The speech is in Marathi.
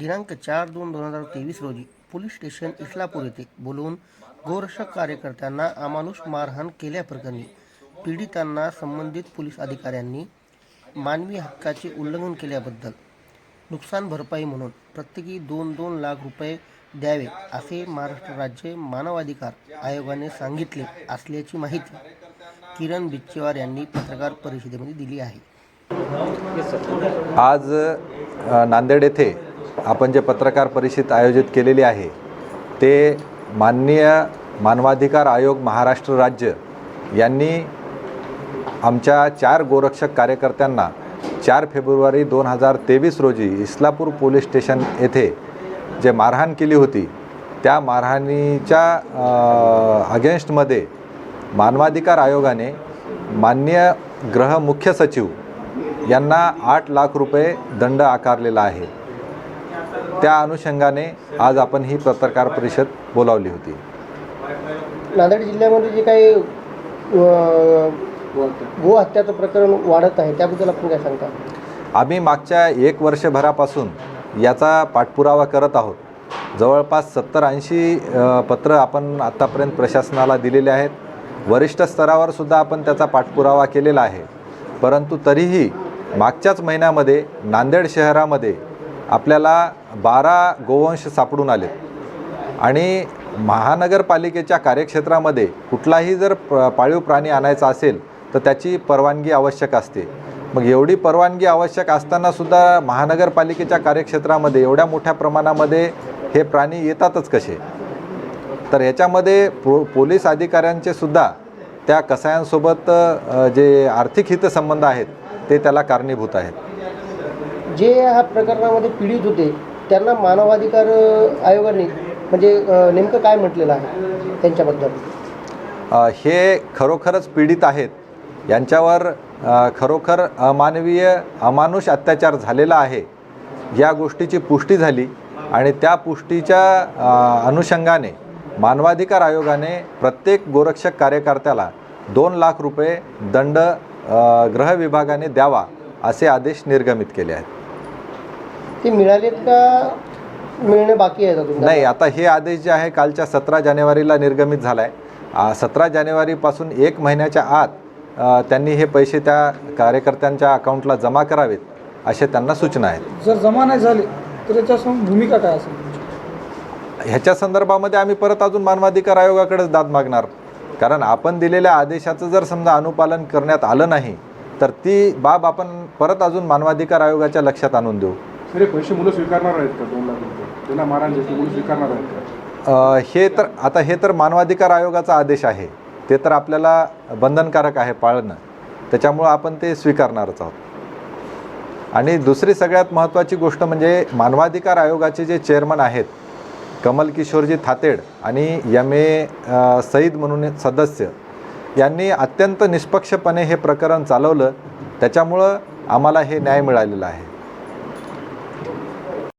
दिनांक चार दोन दोन हजार तेवीस रोजी पोलीस स्टेशन इस्लापूर येथे बोलवून गोरक्षक कार्यकर्त्यांना अमानुष मारहाण केल्याप्रकरणी पीडितांना संबंधित पोलीस अधिकाऱ्यांनी मानवी हक्काचे उल्लंघन केल्याबद्दल नुकसान भरपाई म्हणून प्रत्येकी दोन दोन लाख रुपये द्यावे असे महाराष्ट्र राज्य मानवाधिकार आयोगाने सांगितले असल्याची माहिती किरण बिच्चेवार यांनी पत्रकार परिषदेमध्ये दिली आहे. आज नांदेड येथे आपण जे पत्रकार परिषद आयोजित केलेली आहे ते माननीय मानवाधिकार आयोग महाराष्ट्र राज्य यांनी आमच्या चार गोरक्षक कार्यकर्त्यांना चार फेब्रुवारी दोन हजार तेवीस रोजी इस्लापूर पोलीस स्टेशन येथे जे मारहाण केली होती त्या मारहाणीच्या अगेन्स्टमध्ये मानवाधिकार आयोगाने माननीय गृह मुख्य सचिव यांना आठ लाख रुपये दंड आकारलेला आहे. त्या अनुषंगाने आज आपण ही पत्रकार परिषद बोलावली होती. नांदेड जिल्ह्यामध्ये जे काही अ, गो हत्याचं प्रकरण वाढत आहे त्याबद्दल आपण काय सांगता? आम्ही मागच्या एक वर्षभरापासून याचा पाठपुरावा करत आहोत. जवळपास सत्तर ऐंशी पत्र आपण आत्तापर्यंत प्रशासनाला दिलेले आहेत. वरिष्ठ स्तरावर सुद्धा आपण त्याचा पाठपुरावा केलेला आहे. परंतु तरीही मागच्याच महिन्यामध्ये नांदेड शहरामध्ये आपल्याला बारा गोवंश सापडून आले आणि महानगरपालिकेच्या कार्यक्षेत्रामध्ये कुठलाही जर प पाळीव प्राणी आणायचा असेल तर त्याची परवानगी आवश्यक असते. मग एवढी परवानगी आवश्यक असतानासुद्धा महानगरपालिकेच्या कार्यक्षेत्रामध्ये एवढ्या मोठ्या प्रमाणामध्ये हे प्राणी येतातच कसे? तर ह्याच्यामध्ये पो पोलीस अधिकाऱ्यांचे सुद्धा त्या कसायांसोबत जे आर्थिक हितसंबंध आहेत ते त्याला कारणीभूत आहेत. जे ह्या प्रकरणामध्ये पीडित होते त्यांना मानवाधिकार आयोगाने म्हणजे नेमकं काय म्हटलेलं आहे त्यांच्याबद्दल? हे खरोखरच पीडित आहेत. यांच्यावर खरोखर अमानवीय अमानुष अत्याचार झालेला आहे. या गोष्टीची पुष्टी झाली आणि त्या पुष्टीच्या अनुषंगाने मानवाधिकार आयोगाने प्रत्येक गोरक्षक कार्यकर्त्याला दोन लाख रुपये दंड गृह विभागाने द्यावा असे आदेश निर्गमित केले आहेत. ते मिळालेत का? मिळणे बाकी आहे अजून नाही आता हे आदेश जे आहे कालच्या सतरा जानेवारीला निर्गमित झाला आहे सतरा जानेवारीपासून एक महिन्याच्या आत त्यांनी हे पैसे त्या कार्यकर्त्यांच्या अकाउंटला जमा करावेत असे त्यांना सूचना आहेत. जर जमा नाही झाले तर याच्यासमोर भूमिका काय असेल? ह्याच्या संदर्भामध्ये आम्ही परत अजून मानवाधिकार आयोगाकडेच दाद मागणार. कारण आपण दिलेल्या आदेशाचं जर समजा अनुपालन करण्यात आलं नाही तर ती बाब आपण परत अजून मानवाधिकार आयोगाच्या लक्षात आणून देऊ. अरे पैसे मुलं स्वीकारणार आहेत का? दोन लाख रुपये. त्यांना मारायला झाली मुलं स्वीकारणार आहेत का? हे तर आता हे तर मानवाधिकार आयोगाचा आदेश आहे. ते तर आपल्याला बंधनकारक आहे पाळणं. त्याच्यामुळं आपण ते स्वीकारणारच आहोत. आणि दुसरी सगळ्यात महत्त्वाची गोष्ट म्हणजे मानवाधिकार आयोगाचे जे चेअरमन आहेत कमल किशोरजी थातेड आणि यम ए सईद म्हणून सदस्य यांनी अत्यंत निष्पक्षपणे हे प्रकरण चालवलं. त्याच्यामुळं आम्हाला हे न्याय मिळालेला आहे.